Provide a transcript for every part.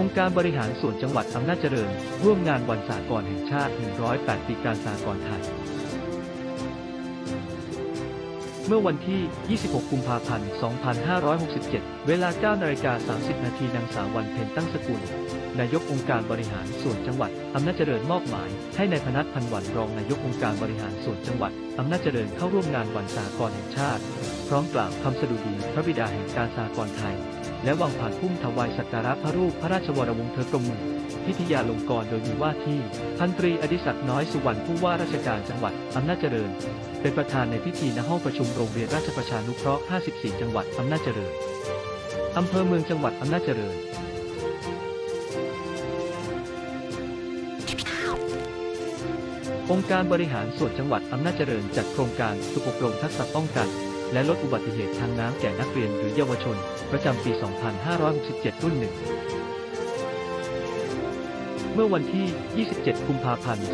องค์การบริหารส่วนจังหวัดอำนาจเจริญ ร่วมงานวันสากลแห่งชาติ 108 ปีการสากลไทย เมื่อวันที่ 26 กุมภาพันธ์ 2567 เวลา 9 นาฬิกา 30 นาทีนางสาววันเพ็ญตั้งสกุล นายกองค์การบริหารส่วนจังหวัดอำนาจเจริญมอบหมาย ให้นายพนัทพันวันรองนายกองค์การบริหารส่วนจังหวัดอำนาจเจริญเข้าร่วมงานวันสากลแห่งชาติ พร้อมกล่าวคำสดุดีพระบิดาแห่งการสากลไทย และวางผ่านพุ่มถวายสักการะพระรูปพระราชวรวงศ์เธอกรมหลวงพิทยาลงกรณ์โดยมีว่าที่พันตรีอดิศักดิ์น้อยสุวรรณผู้ว่าราชการจังหวัดอำนาจเจริญ เป็นประธานในพิธีณห้องประชุมโรงเรียนราชประชานุเคราะห์ 54 จังหวัดอำนาจเจริญอำเภอเมืองจังหวัดอำนาจเจริญองค์การบริหารส่วนจังหวัดอำนาจเจริญจัดโครงการฝึกอบรมทักษะป้องกัน และลดอุบัติเหตุทางน้ำแก่นักเรียนหรือเยาวชน ประจำปี 2567 รุ่นหนึ่ง เมื่อวันที่ 27 กุมภาพันธ์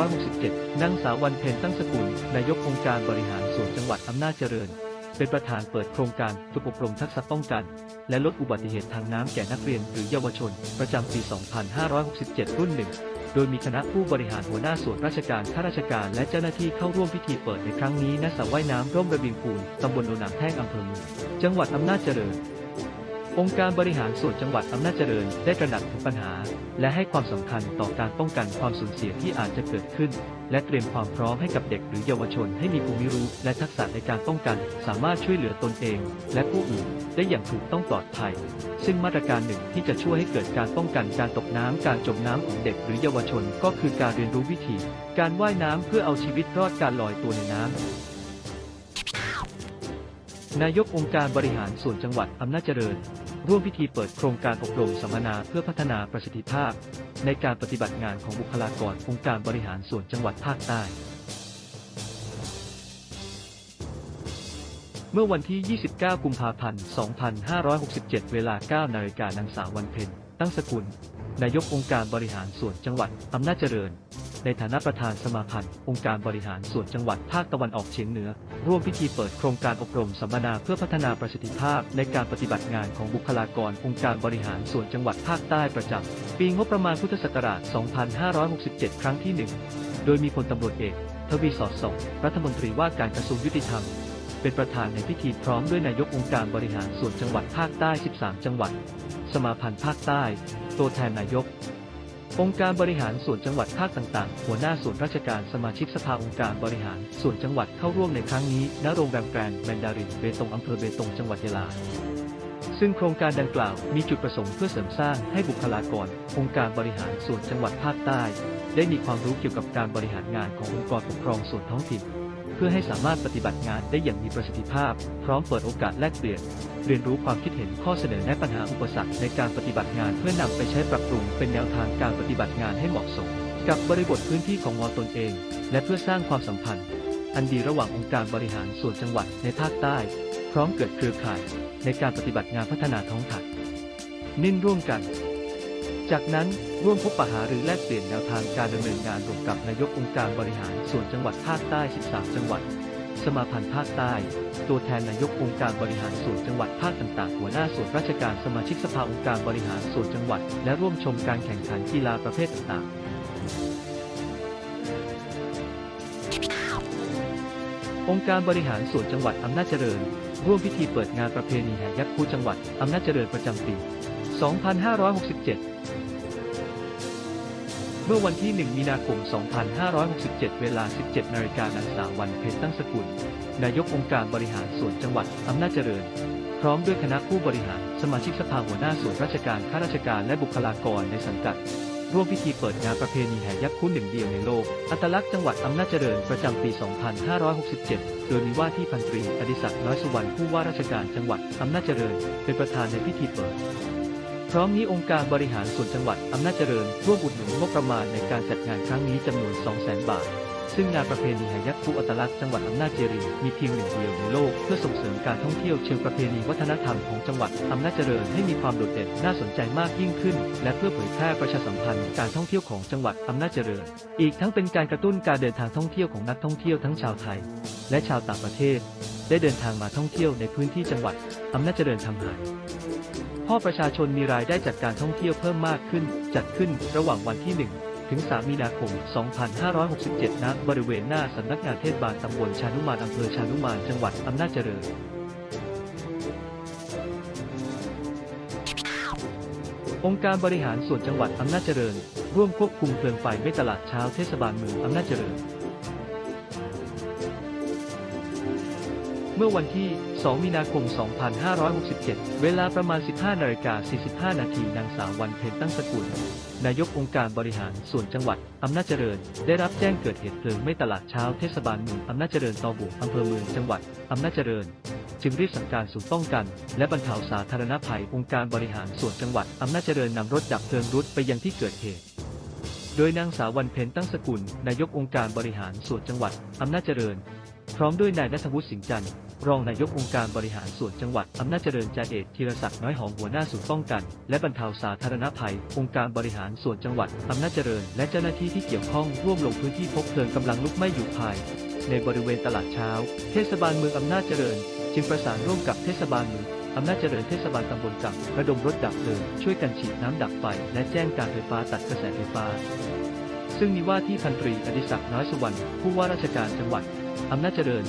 2567 นางสาววันเพ็ญตั้งสกุล นายกองค์การบริหารส่วนจังหวัดอำนาจเจริญ เป็นประธานเปิดโครงการฝึกอบรมทักษะป้องกัน และลดอุบัติเหตุทางน้ำแก่นักเรียนหรือเยาวชน ประจำปี 2567 รุ่นหนึ่ง โดยมีคณะผู้บริหารหัวหน้าส่วนราชการข้าราชการและเจ้าหน้าที่เข้าร่วมพิธีเปิดในครั้งนี้ณสระว่ายน้ำร่มระเบียงปูนตำบลโนนางแท่งอำเภอเมืองจังหวัดอำนาจเจริญ องค์การบริหารส่วนจังหวัดอำนาจเจริญได้ตระหนักถึงปัญหา และให้ความสำคัญต่อการป้องกันความสูญเสียที่อาจจะเกิดขึ้น และเตรียมความพร้อมให้กับเด็กหรือเยาวชนให้มีภูมิรู้และทักษะในการป้องกัน สามารถช่วยเหลือตนเอง และผู้อื่นได้อย่างถูกต้องปลอดภัย ซึ่งมาตรการหนึ่งที่จะช่วยให้เกิดการป้องกันการตกน้ำการจมน้ำของเด็กหรือเยาวชน ก็คือการเรียนรู้วิธี การว่ายน้ำเพื่อเอาชีวิตรอดการลอยตัวในน้ำนายกองค์การบริหารส่วนจังหวัดอำนาจเจริญ ร่วมพิธีเปิดโครงการอบรมสัมมนาเพื่อพัฒนาประสิทธิภาพ ในการปฏิบัติงานของบุคลากรองค์การบริหารส่วนจังหวัดภาคใต้ เมื่อวันที่ 29 กุมภาพันธ์ 2567 เวลา 9 นาฬิกานางสาววันเพ็ญ ตั้งสกุล นายกองค์การบริหารส่วนจังหวัดอำนาจเจริญ ในฐานะประธานสมาพันธ์องค์การบริหารส่วนจังหวัดภาคตะวันออกเฉียงเหนือ ร่วมพิธีเปิดโครงการอบรมสัมมนาเพื่อพัฒนาประสิทธิภาพในการปฏิบัติงานของบุคลากรองค์การบริหารส่วนจังหวัดภาคใต้ประจำปีงบประมาณพุทธศักราช 2567 ครั้งที่ 1 โดยมีพลตำรวจเอกทวีสอดส่องรัฐมนตรีว่าการกระทรวงยุติธรรม เป็นประธานในพิธีพร้อมด้วยนายกองค์การบริหารส่วนจังหวัดภาคใต้ 13 จังหวัด สมาพันธ์ภาคใต้ ตัวแทนนายก องค์การบริหารส่วนจังหวัดภาคต่างๆ หัวหน้าส่วนราชการสมาชิกสภาองค์การบริหารส่วนจังหวัดเข้าร่วมในครั้งนี้ณโรงแรมแกรนด์แมนดารินเบตงอำเภอเบตงจังหวัดยะลาซึ่งโครงการดังกล่าวมีจุดประสงค์เพื่อเสริมสร้างให้บุคลากร องค์การบริหารส่วนจังหวัดภาคใต้ ได้มีความรู้เกี่ยวกับการบริหารงานขององค์กรปกครองส่วนท้องถิ่น เพื่อให้สามารถปฏิบัติงานได้อย่างมีประสิทธิภาพ พร้อมเปิดโอกาสแลกเปลี่ยน เรียนรู้ความคิดเห็นข้อเสนอแนะปัญหาอุปสรรคในการปฏิบัติงานเพื่อนำไปใช้ปรับปรุงเป็นแนวทางการปฏิบัติงานให้เหมาะสม กับบริบทพื้นที่ของมอตนเอง และเพื่อสร้างความสัมพันธ์ อันดีระหว่างองค์การบริหารส่วนจังหวัดในภาคใต้ พร้อมเกิดเครือข่าย ในการปฏิบัติงานพัฒนาท้องถิ่นนิ่นร่วมกัน จากนั้นร่วมพบปะหาหรือแลกเปลี่ยนแนวทางการดำเนินงานร่วมกับนายกองค์การบริหารส่วนจังหวัดภาคใต้ 13 จังหวัด สมาพันธ์ภาคใต้ ตัวแทนนายกองค์การบริหารส่วนจังหวัดภาคต่างๆ หัวหน้าส่วนราชการสมาชิกสภาองค์การบริหารส่วนจังหวัด และร่วมชมการแข่งขันกีฬาประเภทต่างๆ องค์การบริหารส่วนจังหวัดอำนาจเจริญ ร่วมพิธีเปิดงานประเพณีแห่ยักษ์คู่จังหวัดอำนาจเจริญประจำปี 2567 เมื่อวันที่ 1 มีนาคม 2567 เวลา 17 นาฬิกานางสาววันเพ็ญตั้งสกุล นายกองค์การบริหารส่วนจังหวัดอำนาจเจริญ พร้อมด้วยคณะผู้บริหาร สมาชิกสภาหัวหน้าส่วนราชการ ข้าราชการและบุคลากรในสังกัด ร่วมพิธีเปิดงานประเพณีแห่ยักษ์คุ้นหนึ่งเดียวในโลก อัตลักษณ์จังหวัดอำนาจเจริญประจำปี 2567 โดยมีว่าที่พันตรีอดิศักดิ์น้อยสุวรรณผู้ว่าราชการจังหวัดอำนาจเจริญ เป็นประธานในพิธีเปิด พร้อมนี้องค์การบริหารส่วนจังหวัดอำนาจเจริญร่วมอุดหนุนงบประมาณในการจัดงานครั้งนี้จำนวน 200,000 บาท ซึ่งงานประเพณีห่ยักษ์ผู้อัตลักษณ์จังหวัดอำนาจเจริญมีเพียงหนึ่งเดียวในโลกเพื่อส่งเสริมการท่องเที่ยวเชิงประเพณีวัฒนธรรมของจังหวัดอำนาจเจริญให้มีความโดดเด่นน่าสนใจมากยิ่งขึ้น และเพื่อเผยแพร่ประชาสัมพันธ์การท่องเที่ยวของจังหวัดอำนาจเจริญ อีกทั้งเป็นการกระตุ้นการเดินทางท่องเที่ยวของนักท่องเที่ยวทั้งชาวไทย และชาวต่างประเทศ ได้เดินทางมาท่องเที่ยวในพื้นที่จังหวัดอำนาจเจริญทำหาย พ่อประชาชนมีรายได้จากการท่องเที่ยวเพิ่มมากขึ้น จัดขึ้นระหว่างวันที่ 1 ถึง 3 มีนาคม 2567 ณ บริเวณหน้าสำนักงานเทศบาลตำบลชานุมานอำเภอชานุมาน จังหวัดอำนาจเจริญองค์การบริหารส่วนจังหวัดอำนาจเจริญ ร่วมควบคุมเพลิงไฟไม่ตลาดเช้าเทศบาลเมืองอำนาจเจริญ เมื่อวันที่ 2 มีนาคม 2567 เวลาประมาณ 15นาฬิกา45 นาที นางสาววันเพ็ญตั้งสกุล นายกองค์การบริหารส่วนจังหวัด อำนาจเจริญ ได้รับแจ้งเกิดเหตุเพลิงไหม้ตลาดเช้าเทศบาลเมืองอำนาจเจริญตอบุอำเภอเมืองจังหวัด อำนาจเจริญ จึงรีบสั่งการศูนย์ป้องกัน และบรรเทาสาธารณภัยองค์การบริหารส่วนจังหวัด อำนาจเจริญนำรถดับเพลิงรุดไปยังที่เกิดเหตุโดยนางสาววันเพ็ญตั้งสกุล นายกองค์การบริหารส่วนจังหวัด อำนาจเจริญ พร้อมด้วยนายนัทวุฒิสิงห์จันทร์รองนายกองค์การบริหารส่วนจังหวัดอำนาจเจริญจ่าเอกธีรศักดิ์น้อยหอมหัวหน้าศูนย์ป้องกัน และบรรเทาสาธารณภัย องค์การบริหารส่วนจังหวัดอำนาจเจริญ และเจ้าหน้าที่ที่เกี่ยวข้องร่วมลงพื้นที่พบเพลิงกำลังลุกไหม้อยู่ภาย ในบริเวณตลาดเช้า เทศบาลเมืองอำนาจเจริญ จึงประสานร่วมกับเทศบาลเมืองอำนาจเจริญเทศบาลตำบลกับระดมรถดับเพลิงช่วยกันฉีดน้ำดับไฟและแจ้งการไฟฟ้าตัดกระแสไฟฟ้า ซึ่งมีว่าที่พันตรีอดิศักดิ์น้อยสุวรรณผู้ว่าราชการจังหวัดอำนาจเจริญ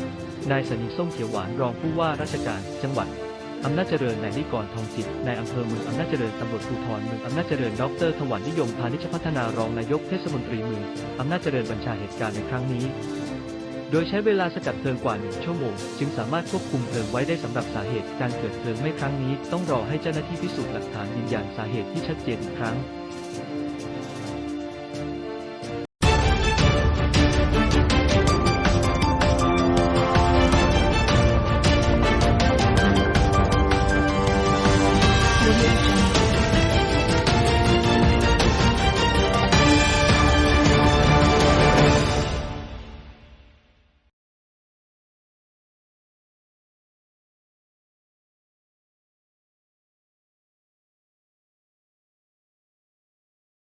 นายสนีส้มเขียวหวานรองผู้ว่าราชการจังหวัดอำนาจเจริญนายนิกรทองจิตนายอำเภอเมืองอำนาจเจริญตำรวจภูธรเมืองอำนาจเจริญดรถวันนิยมพานิชพัฒนารองนายกเทศมนตรีเมืองอำนาจเจริญบัญชาเหตุการณ์ในครั้งนี้ โดยใช้เวลาสกัดเพลิงกว่าหนึ่งชั่วโมง จึงสามารถควบคุมเพลิงไว้ได้สำหรับสาเหตุการเกิดเพลิงไหม้ครั้งนี้ ต้องรอให้เจ้าหน้าที่พิสูจน์หลักฐานยืนยันสาเหตุที่ชัดเจนอีกครั้ง